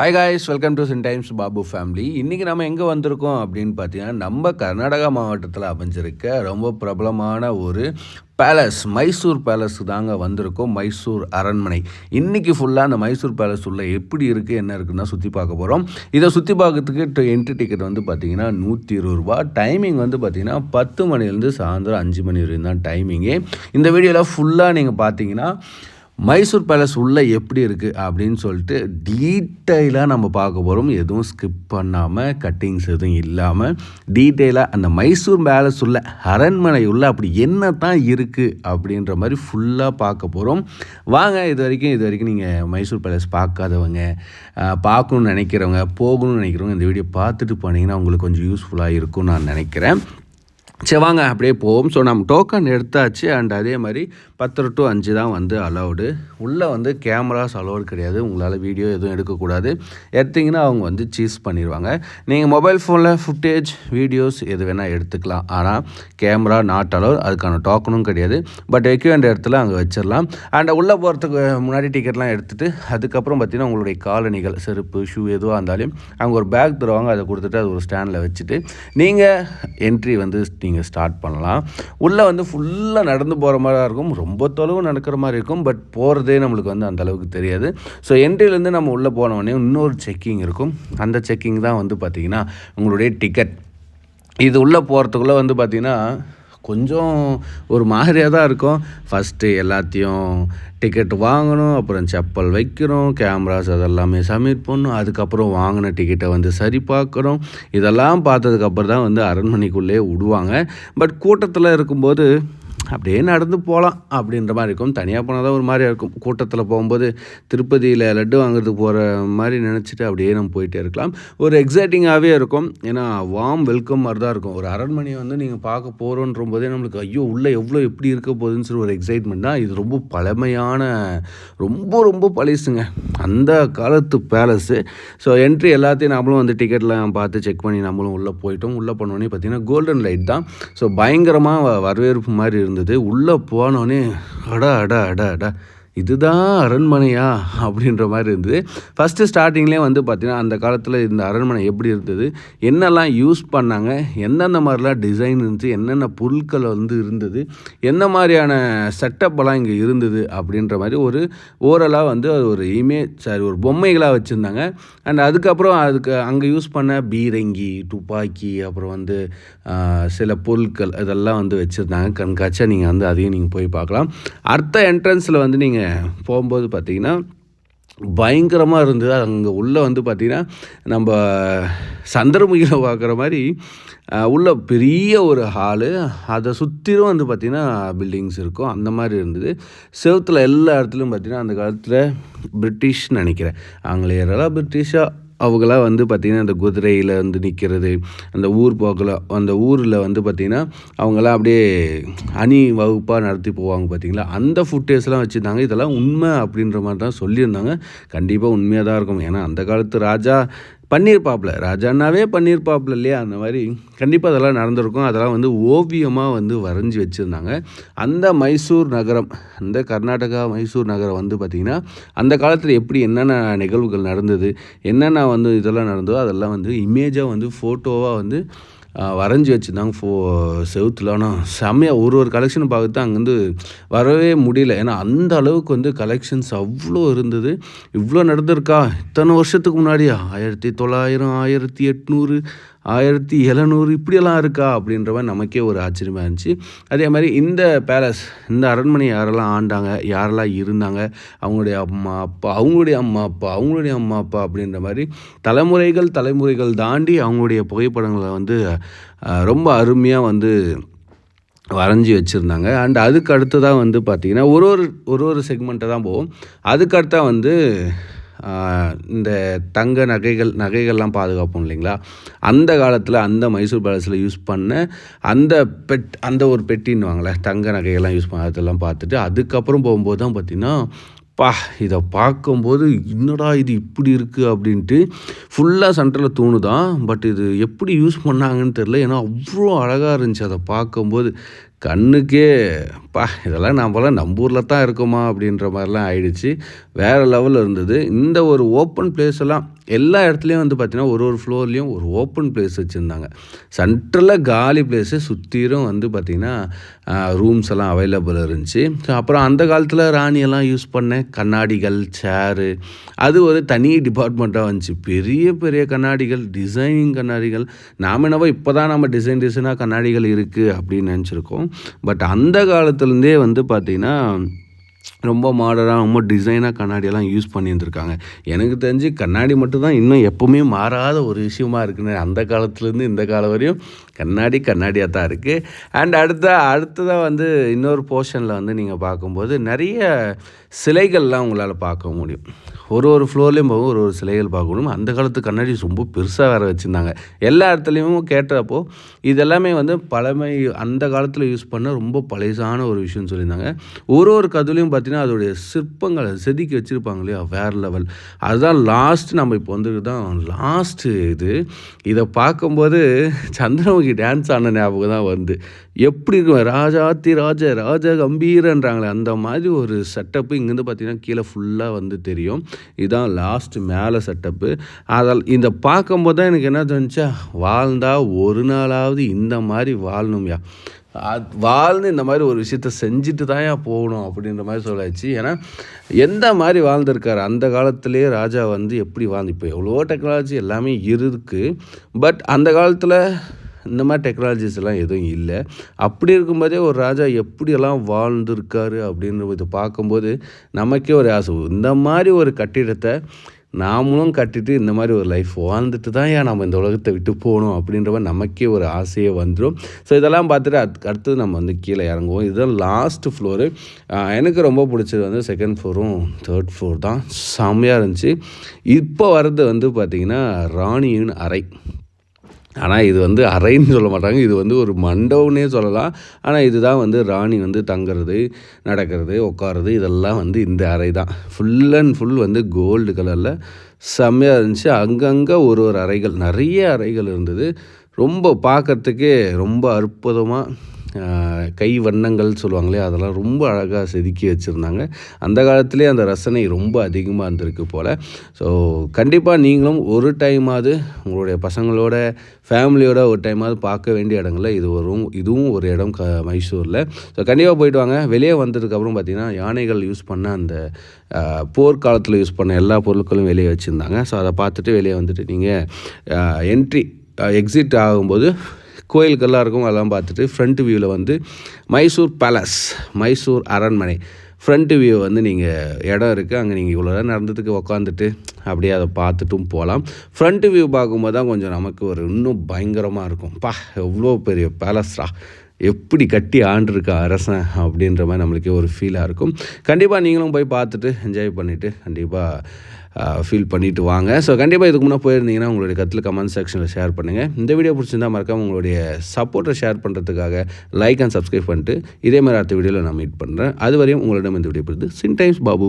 Hi guys welcome to chin times Babu family இன்றைக்கி நம்ம எங்கே வந்திருக்கோம் அப்படின்னு பார்த்தீங்கன்னா நம்ம கர்நாடகா மாவட்டத்தில் அமைஞ்சிருக்க ரொம்ப பிரபலமான ஒரு பேலஸ் மைசூர் பேலஸ் தாங்க வந்திருக்கோம் மைசூர் அரண்மனை. இன்றைக்கி ஃபுல்லாக அந்த மைசூர் பேலஸ் உள்ள எப்படி இருக்குது என்ன இருக்குன்னா சுற்றி பார்க்க போகிறோம் இதை சுற்றி பார்க்கறதுக்கு என்ட்ரி டிக்கெட் வந்து பார்த்திங்கன்னா நூற்றி இருபது ரூபா. டைமிங் வந்து பார்த்திங்கன்னா பத்து மணிலேருந்து சாயந்தரம் அஞ்சு மணி வரையும் தான் டைமிங்கே இந்த வீடியோவில் ஃபுல்லாக நீங்கள் பார்த்தீங்கன்னா மைசூர் பேலஸ் உள்ளே எப்படி இருக்குது அப்படின்னு சொல்லிட்டு டீட்டெயிலாக நம்ம பார்க்க போகிறோம் எதுவும் ஸ்கிப் பண்ணாமல் கட்டிங்ஸ் எதுவும் இல்லாமல் டீட்டெயிலாக அந்த மைசூர் பேலஸ் உள்ள அரண்மனை உள்ள அப்படி என்ன தான் இருக்குது அப்படின்ற மாதிரி ஃபுல்லாக பார்க்க போகிறோம் வாங்க இது வரைக்கும் இது வரைக்கும் நீங்கள் மைசூர் பேலஸ் பார்க்காதவங்க பார்க்கணுன்னு பார்க்கணும்னு நினைக்கிறவங்க போகணும்னு நினைக்கிறவங்க இந்த வீடியோ பார்த்துட்டு போனீங்கன்னா உங்களுக்கு கொஞ்சம் யூஸ்ஃபுல்லாக இருக்கும்னு நான் நினைக்கிறேன். சரி வாங்க அப்படியே போவோம். ஸோ நம்ம டோக்கன் எடுத்தாச்சு அண்ட் அதே மாதிரி பத்து டு அஞ்சு தான் வந்து அலௌடு உள்ளே வந்து கேமராஸ் அலௌடு கிடையாது. உங்களால் வீடியோ எதுவும் எடுக்கக்கூடாது. எடுத்திங்கன்னா அவங்க வந்து சீஸ் பண்ணிடுவாங்க. நீங்கள் மொபைல் ஃபோனில் ஃபுட்டேஜ் வீடியோஸ் எது வேணால் எடுத்துக்கலாம். ஆனால் கேமரா நாட் அலௌட் அதுக்கான டோக்கனும் கிடையாது. பட் வைக்க வேண்டிய இடத்துல அங்கே வச்சிடலாம். அண்ட் உள்ளே போகிறதுக்கு முன்னாடி டிக்கெட்லாம் எடுத்துகிட்டு அதுக்கப்புறம் பார்த்திங்கன்னா உங்களுடைய காலணிகள் செருப்பு ஷூ எதுவாக இருந்தாலும் அவங்க ஒரு பேக் தருவாங்க. அதை கொடுத்துட்டு அது ஒரு ஸ்டாண்டில் வச்சுட்டு நீங்கள் என்ட்ரி வந்து நீங்கள் ஸ்டார்ட் பண்ணலாம். உள்ளே வந்து ஃபுல்லாக நடந்து போகிற மாதிரி தான் இருக்கும். ரொம்ப தொலைவு நடக்கிற மாதிரி இருக்கும் பட் போகிறதே நம்மளுக்கு வந்து அந்தளவுக்கு தெரியாது. ஸோ என்ட்ரிலேருந்து நம்ம உள்ளே போனோடனே இன்னொரு செக்கிங் இருக்கும். அந்த செக்கிங் தான் வந்து பார்த்திங்கன்னா உங்களுடைய டிக்கெட் இது உள்ளே போகிறதுக்குள்ளே வந்து பார்த்திங்கன்னா கொஞ்சம் ஒரு மாதிரியாக தான் இருக்கும். ஃபஸ்ட்டு எல்லாத்தையும் டிக்கெட் வாங்கணும் அப்புறம் செப்பல் வைக்கிறோம் கேமராஸ் அதெல்லாமே சப்மிட் பண்ணணும் அதுக்கப்புறம் வாங்கின டிக்கெட்டை வந்து சரி பார்க்கணும் இதெல்லாம் பார்த்ததுக்கப்புறம் தான் வந்து அரண்மனைக்குள்ளே விடுவாங்க. பட் கூட்டத்தில் இருக்கும்போது அப்படியே நடந்து போகலாம் அப்படின்ற மாதிரி இருக்கும். தனியாக போனால் தான் ஒரு மாதிரி இருக்கும். கூட்டத்தில் போகும்போது திருப்பதியில் லட்டு வாங்குறதுக்கு போகிற மாதிரி நினச்சிட்டு அப்படியே நம்ம போயிட்டே இருக்கலாம். ஒரு எக்ஸைட்டிங்காகவே இருக்கும். ஏன்னா வாம் வெல்கம் மாதிரி தான் இருக்கும். ஒரு அரண்மனையை வந்து நீங்கள் பார்க்க போகிறோன்ற போதே நம்மளுக்கு ஐயோ உள்ளே எவ்வளோ எப்படி இருக்க போகுதுன்னு சொல்லி ஒரு எக்ஸைட்மெண்ட் தான். இது ரொம்ப பழமையான ரொம்ப ரொம்ப பழசுங்க. அந்த காலத்து பேலஸு ஸோ என்ட்ரி எல்லாத்தையும் நம்மளும் வந்து டிக்கெட்லாம் பார்த்து செக் பண்ணி நம்மளும் உள்ளே போயிட்டோம். உள்ளே போனோடனே பார்த்தீங்கன்னா கோல்டன் லைட் தான். ஸோ பயங்கரமாக வரவேற்பு மாதிரி இருந்தது உள்ளே போனோடனே அடா அடா அடா அடா. இதுதான் அரண்மனையா அப்படின்ற மாதிரி இருந்தது. ஃபஸ்ட்டு ஸ்டார்டிங்லேயே வந்து பார்த்திங்கன்னா அந்த காலத்தில் இந்த அரண்மனை எப்படி இருந்தது? என்னெல்லாம் யூஸ் பண்ணாங்க? எந்தெந்த மாதிரிலாம் டிசைன் இருந்துச்சு? என்னென்ன பொருட்கள் வந்து இருந்தது? என்ன மாதிரியான செட்டப்பெல்லாம் இங்கே இருந்தது? அப்படின்ற மாதிரி ஒரு ஓரலாக வந்து அது ஒரு இமேஜ் சாரி ஒரு பொம்மைகளாக வச்சுருந்தாங்க. அண்ட் அதுக்கப்புறம் அதுக்கு அங்கே யூஸ் பண்ண பீரங்கி துப்பாக்கி அப்புறம் வந்து சில பொருட்கள் இதெல்லாம் வந்து வச்சுருந்தாங்க. கண்காட்சியாக நீங்கள் வந்து அதையும் நீங்கள் போய் பார்க்கலாம். அடுத்த என்ட்ரன்ஸில் வந்து நீங்கள் போகும்போது பார்த்தீங்கன்னா பயங்கரமாக இருந்தது. அங்கே உள்ளே வந்து பார்த்திங்கன்னா நம்ம சந்திரமுகியில் பார்க்குற மாதிரி உள்ள பெரிய ஒரு ஹாலு அதை சுற்றிலும் வந்து பார்த்திங்கன்னா பில்டிங்ஸ் இருக்கும். அந்த மாதிரி இருந்தது. செவத்தில் எல்லா இடத்துலையும் பார்த்திங்கன்னா அந்த காலத்தில் பிரிட்டிஷ்னு நினைக்கிறேன். ஆங்கிலேயரெல்லாம் பிரிட்டிஷாக அவங்களாம் வந்து பார்த்திங்கன்னா அந்த குதிரையில் வந்து நிற்கிறது அந்த ஊர் போக்கில் அந்த ஊரில் வந்து பார்த்திங்கன்னா அவங்களாம் அப்படியே அணி வகுப்பாக நடத்தி போவாங்க பார்த்தீங்களா அந்த ஃபுட்டேஜ்லாம் வச்சுருந்தாங்க. இதெல்லாம் உண்மை அப்படின்ற மாதிரி தான் சொல்லியிருந்தாங்க. கண்டிப்பாக உண்மையாக தான் இருக்கும். ஏன்னா அந்த காலத்து ராஜா பண்ணியிருப்பாப்புல ராஜான்னாவே பண்ணியிருப்பாப்புல இல்லையா? அந்த மாதிரி கண்டிப்பாக அதெல்லாம் நடந்திருக்கும். அதெல்லாம் வந்து ஓவியமாக வந்து வரைஞ்சி வச்சுருந்தாங்க. அந்த மைசூர் நகரம் அந்த கர்நாடகா மைசூர் நகரம் வந்து பார்த்திங்கன்னா அந்த காலத்தில் எப்படி என்னென்ன நிகழ்வுகள் நடந்தது என்னென்ன வந்து இதெல்லாம் நடந்ததோ அதெல்லாம் வந்து இமேஜாக வந்து ஃபோட்டோவாக வந்து வரைஞ்சி வச்சுருந்தாங்க. ஃபோ செவுத்தில். ஆனால் செம்மையாக ஒரு ஒரு கலெக்ஷன் பார்த்து அங்கேருந்து வரவே முடியல. ஏன்னா அந்த அளவுக்கு வந்து கலெக்ஷன்ஸ் அவ்வளோ இருந்தது. இவ்வளோ நடந்திருக்கா? இத்தனை வருஷத்துக்கு முன்னாடியா? ஆயிரத்தி தொள்ளாயிரம் ஆயிரத்தி எட்நூறு ஆயிரத்தி எழுநூறு இப்படியெல்லாம் இருக்கா அப்படின்ற நமக்கே ஒரு ஆச்சரியமாக இருந்துச்சு. அதே மாதிரி இந்த பேலஸ் இந்த அரண்மனை யாரெல்லாம் ஆண்டாங்க யாரெல்லாம் இருந்தாங்க அவங்களுடைய அம்மா அப்பா அவங்களுடைய அம்மா அப்பா அவங்களுடைய அம்மா அப்பா அப்படின்ற மாதிரி தலைமுறைகள் தலைமுறைகள் தாண்டி அவங்களுடைய புகைப்படங்களை வந்து ரொம்ப அருமையாக வந்து வரைஞ்சி வச்சுருந்தாங்க. அண்ட் அதுக்கு அடுத்ததாக வந்து பார்த்திங்கன்னா ஒரு ஒரு ஒரு ஒரு செக்மெண்ட்டை தான் போகும் அதுக்கடுத்தா வந்து இந்த தங்க நகைகள் நகைகள்லாம் பாதுகாப்போம் இல்லைங்களா? அந்த காலத்தில் அந்த மைசூர் பேலஸில் யூஸ் பண்ண அந்த பெட் அந்த ஒரு பெட்டின்னுவாங்களே தங்க நகைகள்லாம் யூஸ் பண்ண அதெல்லாம் பார்த்துட்டு அதுக்கப்புறம் போகும்போது தான் பார்த்திங்கன்னா பா இதை பார்க்கும்போது என்னடா இது இப்படி இருக்குது அப்படின்ட்டு ஃபுல்லாக சென்டரில் தோணுதான். பட் இது எப்படி யூஸ் பண்ணாங்கன்னு தெரில ஏன்னா அவ்வளோ அழகாக இருந்துச்சு அதை பார்க்கும்போது. கண்ணுக்கே பா இதெல்லாம் நம்மளாம் நம்ம ஊரில் தான் இருக்குமா? அப்படின்ற மாதிரிலாம் ஆயிடுச்சு. வேறு லெவலில் இருந்தது. இந்த ஒரு ஓப்பன் பிளேஸ் எல்லாம் எல்லா இடத்துலையும் வந்து பார்த்திங்கன்னா ஒரு ஒரு ஃப்ளோர்லேயும் ஒரு ஓப்பன் பிளேஸ் வச்சுருந்தாங்க. சென்ட்ரலில் காலி பிளேஸு சுற்றிலும் வந்து பார்த்திங்கன்னா ரூம்ஸ் எல்லாம் அவைலபிள் இருந்துச்சு. ஸோ அப்புறம் அந்த காலத்தில் ராணியெல்லாம் யூஸ் பண்ண கண்ணாடிகள் சேரு அது ஒரு தனி டிபார்ட்மெண்ட்டாக வந்துச்சு. பெரிய பெரிய கண்ணாடிகள் டிசைனிங் கண்ணாடிகள். நாம் என்னவோ இப்போ தான் நம்ம டிசைன் டிசைனாக கண்ணாடிகள் இருக்குது அப்படின்னு நினச்சிருக்கோம். பட் அந்த காலத்துலேருந்தே வந்து பார்த்திங்கன்னா ரொம்ப மாடர்னாக ரொம்ப டிசைனாக கண்ணாடியெல்லாம் யூஸ் பண்ணியிருந்துருக்காங்க. எனக்கு தெரிஞ்சு கண்ணாடி மட்டும்தான் இன்னும் எப்போவுமே மாறாத ஒரு விஷயமா இருக்குன்னு அந்த காலத்துலேருந்து இந்த காலம் வரையும் கண்ணாடி கண்ணாடியாக தான் இருக்குது அண்ட் அடுத்த அடுத்ததாக வந்து இன்னொரு போர்ஷனில் வந்து நீங்கள் பார்க்கும்போது நிறைய சிலைகள்லாம் உங்களால் பார்க்க முடியும். ஒரு ஒரு ஃப்ளோர்லேயும் போகும் ஒரு ஒரு சிலைகள் பார்க்கணும் அந்த காலத்து கண்ணாடி ரொம்ப பெருசாக வேறு வச்சுருந்தாங்க. எல்லா இடத்துலையும் கேட்டப்போ இதெல்லாமே வந்து பழமை அந்த காலத்தில் யூஸ் பண்ண ரொம்ப பழசான ஒரு விஷயம்னு சொல்லியிருந்தாங்க. ஒரு ஒரு கதுலையும் பார்த்தீங்கன்னா அதோடைய சிற்பங்களை செதுக்கி வச்சுருப்பாங்க இல்லையா? வேறு லெவல் அதுதான் லாஸ்ட் நம்ம இப்போ வந்துட்டு தான் லாஸ்ட்டு இது. இதை பார்க்கும்போது சந்திரமுகி டான்ஸ் ஆன ஞாபகம் தான் வந்து எப்படி இருக்கும்? ராஜாத்தி ராஜ ராஜ கம்பீரன்றாங்களே. அந்த மாதிரி ஒரு செட்டப்பு இங்கேருந்து பார்த்தீங்கன்னா கீழே ஃபுல்லாக வந்து தெரியும். இதுதான் லாஸ்ட்டு மேலே செட்டப்பு அதில் இந்த பார்க்கும்போது தான் எனக்கு என்ன தோணுச்சா? வாழ்ந்தால் ஒரு நாளாவது இந்த மாதிரி வாழணும்யா. வாழ்ந்து இந்த மாதிரி ஒரு விஷயத்த செஞ்சுட்டு தான் போகணும் அப்படின்ற மாதிரி சொல்லாச்சு. ஏன்னா எந்த மாதிரி வாழ்ந்திருக்காரு? அந்த காலத்துலேயே ராஜா வந்து எப்படி வாழ்ந்து இப்போ எவ்வளோ டெக்னாலஜி எல்லாமே இருக்குது பட் அந்த காலத்தில் இந்த மாதிரி டெக்னாலஜிஸ் எல்லாம் எதுவும் இல்லை. அப்படி இருக்கும்போதே ஒரு ராஜா எப்படியெல்லாம் வாழ்ந்துருக்காரு அப்படின்றத பார்க்கும்போது நமக்கே ஒரு ஆசை. இந்த மாதிரி ஒரு கட்டிடத்தை நாமளும் கட்டிட்டு இந்த மாதிரி ஒரு லைஃப் வாழ்ந்துட்டு தான் ஏன் நம்ம இந்த உலகத்தை விட்டு போகணும் அப்படின்றவ நமக்கே ஒரு ஆசையே வந்துடும். ஸோ இதெல்லாம் பார்த்துட்டு அது அடுத்தது நம்ம வந்து கீழே இறங்குவோம். இதுதான் லாஸ்ட் ஃப்ளோரு எனக்கு ரொம்ப பிடிச்சது வந்து செகண்ட் ஃப்ளோரும் தேர்ட் ஃப்ளோர் தான். செம்மையாக இருந்துச்சு. இப்போ வர்றது வந்து பார்த்திங்கன்னா ராணியின் அறை. ஆனால் இது வந்து அறைன்னு சொல்ல மாட்டாங்க. இது வந்து ஒரு மண்டபம்னே சொல்லலாம். ஆனால் இதுதான் வந்து ராணி வந்து தங்குறது நடக்கிறது உட்காறது இதெல்லாம் வந்து இந்த அறை தான். ஃபுல் அண்ட் ஃபுல் வந்து கோல்டு கலரில் செம்மையாக இருந்துச்சு. அங்கங்கே ஒரு ஒரு அறைகள் நிறைய அறைகள் இருந்தது. ரொம்ப பார்க்குறதுக்கே ரொம்ப அற்புதமாக கை வண்ணங்கள் சொல்லுவாங்களே அதெல்லாம் ரொம்ப அழகாக செதுக்கி வச்சுருந்தாங்க. அந்த காலத்துலேயே அந்த ரசனை ரொம்ப அதிகமாக இருந்திருக்கு போல். ஸோ கண்டிப்பாக நீங்களும் ஒரு டைமாவது உங்களுடைய பசங்களோட ஃபேமிலியோட ஒரு டைமாவது பார்க்க வேண்டிய இடங்களில் இது வரும் இதுவும் ஒரு இடம் க மைசூரில். ஸோ கண்டிப்பாக போயிட்டு வாங்க. வெளியே வந்ததுக்கப்புறம் பார்த்திங்கன்னா யானைகள் யூஸ் பண்ண அந்த போர்க்காலத்தில் யூஸ் பண்ண எல்லா பொருட்களும் வெளியே வச்சுருந்தாங்க. ஸோ அதை பார்த்துட்டு வெளியே வந்துட்டு நீங்கள் என்ட்ரி எக்ஸிட் ஆகும்போது கோயிலுக்கெல்லாம் இருக்கும் அதெல்லாம் பார்த்துட்டு ஃப்ரண்ட் வியூவில் வந்து மைசூர் பேலஸ் மைசூர் அரண்மனை ஃப்ரண்ட் வியூ வந்து நீங்கள் இடம் இருக்குது அங்கே நீங்கள் இவ்வளோ நேரம் நடந்ததுக்கு உக்காந்துட்டு அப்படியே அதை பார்த்துட்டும் போகலாம். ஃப்ரண்ட் வியூ பார்க்கும்போது தான் கொஞ்சம் நமக்கு ஒரு இன்னும் பயங்கரமாக இருக்கும். பா எவ்வளோ பெரிய பேலஸ்ரா எப்படி கட்டி ஆண்டிருக்கா அரசன் அப்படின்ற மாதிரி நம்மளுக்கே ஒரு ஃபீலாக இருக்கும். கண்டிப்பாக நீங்களும் போய் பார்த்துட்டு என்ஜாய் பண்ணிவிட்டு கண்டிப்பாக ஃபீல் பண்ணிவிட்டு வாங்க. ஸோ கண்டிப்பாக இதுக்கு முன்னே போயிருந்தீங்கன்னா உங்களுடைய கத்தில் கமெண்ட் செக்ஷனில் ஷேர் பண்ணுங்கள் இந்த வீடியோ பிடிச்சிருந்தால் மறக்காம உங்களுடைய சப்போர்ட்டை ஷேர் பண்ணுறதுக்காக லைக் அண்ட் சப்ஸ்கிரைப் பண்ணிட்டு இதே மாதிரி அடுத்த வீடியோவில் நான் மீட் பண்ணுறேன் அது வரையும் உங்களிடம் இந்த வீடியோ பிடித்து சின் டைம்ஸ் பாபு